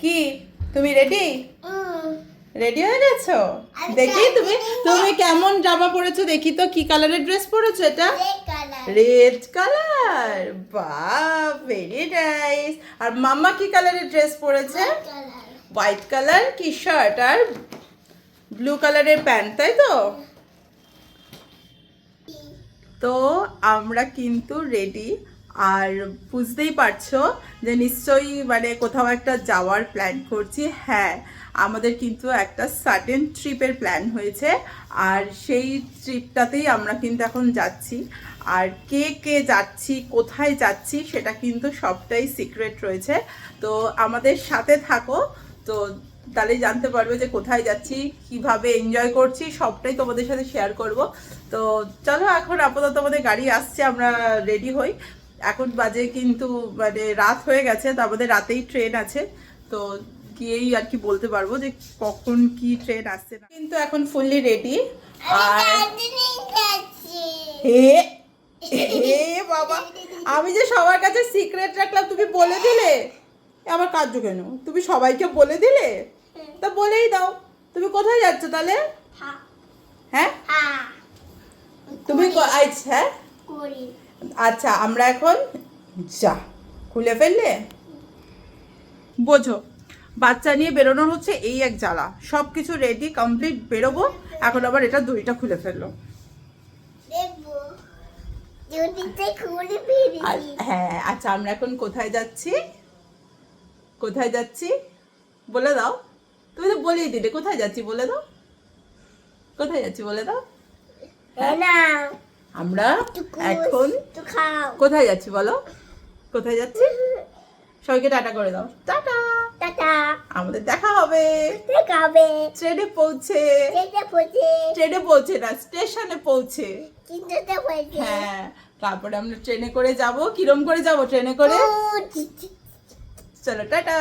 কি? তুমি ready ready হয়ে গেছো? দেখি তুমি তুমি কেমন জামা পরেছো? দেখি তো কি কালারের ড্রেস পরেছো এটা? রেড কালার বা ভেরি নাইস আর মাম্মা কি কালারের ড্রেস পরেছে? হোয়াইট কালার কি শার্ট আর ব্লু কালারের প্যান্ট তাই তো? তো আমরা কিন্তু রেডি আর বুঝতেই পারছ যে নিশ্চয়ই মানে কোথাও একটা যাওয়ার প্ল্যান করছি। হ্যাঁ আমাদের কিন্তু একটা সাডেন ট্রিপের প্ল্যান হয়েছে আর সেই ট্রিপটাতেই আমরা কিন্তু এখন যাচ্ছি। আর কে কে যাচ্ছি, কোথায় যাচ্ছি সেটা কিন্তু সবটাই সিক্রেট রয়েছে। তো আমাদের সাথে থাকো। তো তাহলেই জানতে পারবে যে কোথায় যাচ্ছি, কীভাবে এনজয় করছি, সবটাই তোমাদের সাথে শেয়ার করব। তো চলো এখন আপাতত আমাদের গাড়ি আসছে, আমরা রেডি হই। এখন বাজে কিন্তু মানে রাত হয়ে গেছে তো আমাদের রাতেই ট্রেন আছে। তো গিয়েই আর কি বলতে পারব যে কখন কি ট্রেন আসছে না। কিন্তু এখন ফুললি রেডি আর। হে হে বাবা আমি যে সবার কাছে সিক্রেট রাখলাম তুমি বলে দিলে? আমার কার্য কেন? তুমি সবাইকে বলে দিলে? তা বলেই দাও। তুমি কোথায় যাচ্ছ তাহলে? হ্যাঁ, তুমি আচ্ছা হ্যাঁ। আচ্ছা আমরা এখন যা খুলে ফেললে? বোঝো বাচ্চা নিয়ে বেরোনোর হচ্ছে এই এক জ্বালা। সব কিছু রেডি কমপ্লিট বেরোবো এখন আবার এটা দুইটা খুলে ফেলল। হ্যাঁ আচ্ছা আমরা এখন কোথায় যাচ্ছি? কোথায় যাচ্ছি? বলে দাও। তুমি তো বলেই দিলে কোথায় যাচ্ছি বলে দাও? কোথায় যাচ্ছি বলে দাও? নাও, আমরা এখন। কোথায় যাচ্ছি বলো? কোথায় যাচ্ছি? সবাইকে টাটা করে দাও। টাটা। টাটা। আমাদের দেখা হবে। দেখাবে। ট্রেনে পৌঁছে। যেতে বলছে, ট্রেনে পৌঁছে না স্টেশনে পৌঁছে। চিনতে বলছে। হ্যাঁ তারপরে আমরা ট্রেনে করে যাব। কিরম করে যাব ট্রেনে করে? চলো টাটা।